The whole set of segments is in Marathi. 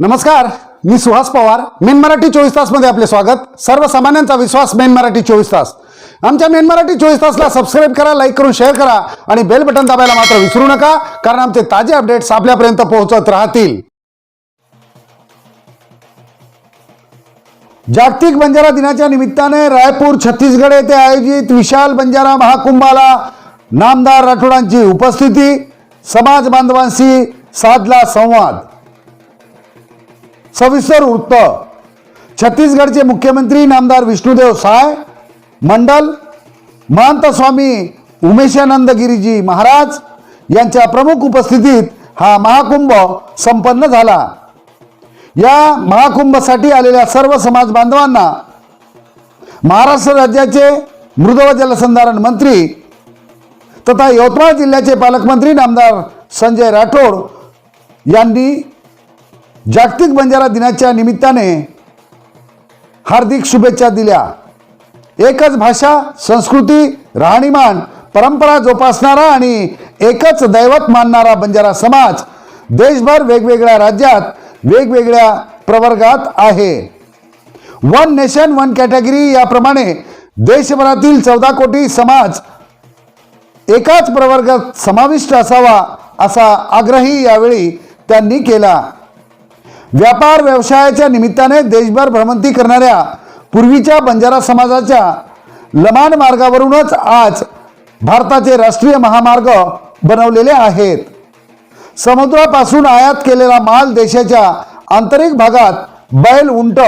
नमस्कार मी सुहास पवार. मेन मराठी चोवीस तासमध्ये आपले स्वागत. सर्वसामान्यांचा विश्वास मेन मराठी चोवीस तास. आमच्या मेन मराठी चोवीस तासला सबस्क्राईब करा लाईक करून शेअर करा आणि बेल बटन दाबायला मात्र विसरू नका कारण आमचे ताजे अपडेट्स आपल्यापर्यंत पोहोचत राहतील. जागतिक बंजारा दिनाच्या निमित्ताने रायपूर छत्तीसगड येथे आयोजित विशाल बंजारा महाकुंभाला नामदार राठोडांची उपस्थिती. समाज बांधवांशी साधला संवाद. सविस्तर वृत्त छत्तीसगडचे मुख्यमंत्री नामदार विष्णुदेव साय मंडल महंत स्वामी उमेशानंद गिरीजी महाराज यांच्या प्रमुख उपस्थितीत हा महाकुंभ संपन्न झाला. या महाकुंभसाठी आलेल्या सर्व समाज बांधवांना महाराष्ट्र राज्याचे मृदव जलसंधारण मंत्री तथा यवतमाळ जिल्ह्याचे पालकमंत्री नामदार संजय राठोड यांनी जागतिक बंजारा दिनाच्या निमित्ताने हार्दिक शुभेच्छा दिल्या. एकच भाषा संस्कृती राहणीमान परंपरा जोपासणारा आणि एकच दैवत मानणारा बंजारा समाज देशभर वेगवेगळ्या राज्यात वेगवेगळ्या प्रवर्गात आहे. वन नेशन वन कॅटेगरी याप्रमाणे देशभरातील चौदा कोटी समाज एकाच प्रवर्गात समाविष्ट असावा असा आग्रही यावेळी त्यांनी केला. व्यापार व्यवसायाच्या निमित्ताने देशभर भ्रमंती करणाऱ्या पूर्वीच्या बंजारा समाजाच्या लमान मार्गावरूनच आज भारताचे राष्ट्रीय महामार्ग बनवलेले आहेत. समुद्रापासून आयात केलेला माल देशाच्या आंतरिक भागात बैल उंट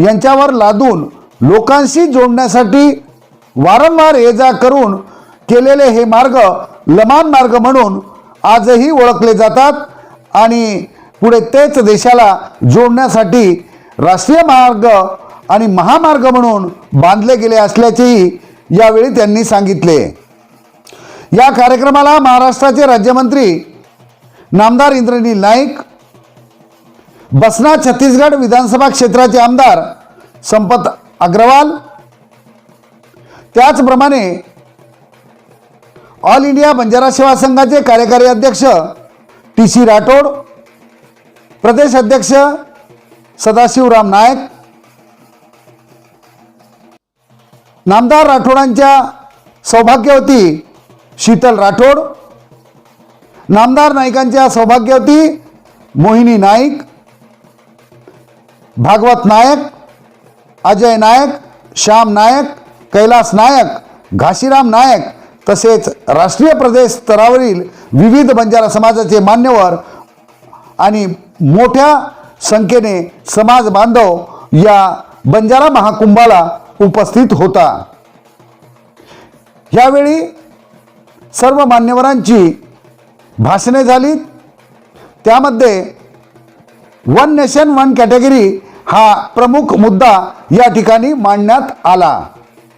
यांच्यावर लादून लोकांशी जोडण्यासाठी वारंवार ये जा करून केलेले हे मार्ग लमान मार्ग म्हणून आजही ओळखले जातात आणि पुढे तेच देशाला जोडण्यासाठी राष्ट्रीय मार्ग आणि महामार्ग म्हणून बांधले गेले असल्याचेही यावेळी त्यांनी सांगितले. या कार्यक्रमाला महाराष्ट्राचे राज्यमंत्री नामदार इंद्रनील नाईक बसना छत्तीसगड विधानसभा क्षेत्राचे आमदार संपत अग्रवाल त्याचप्रमाणे ऑल इंडिया बंजारा सेवा संघाचे कार्यकारी अध्यक्ष टी सी राठोड प्रदेश अध्यक्ष सदाशिवराम नायक नामदार राठोडांच्या सौभाग्यवती शीतल राठोड नामदार नाईकांच्या सौभाग्यवती मोहिनी नाईक भागवत नायक अजय नायक श्याम नायक कैलास नायक घाशीराम नायक तसेच राष्ट्रीय प्रदेश स्तरावरील विविध बंजारा समाजाचे मान्यवर आणि मोठ्या संख्येने समाज बांधव या बंजारा महाकुंभाला उपस्थित होता. यावेळी सर्व मान्यवरांची भाषणे झाली. त्यामध्ये वन नेशन वन कॅटेगरी हा प्रमुख मुद्दा या ठिकाणी मांडण्यात आला.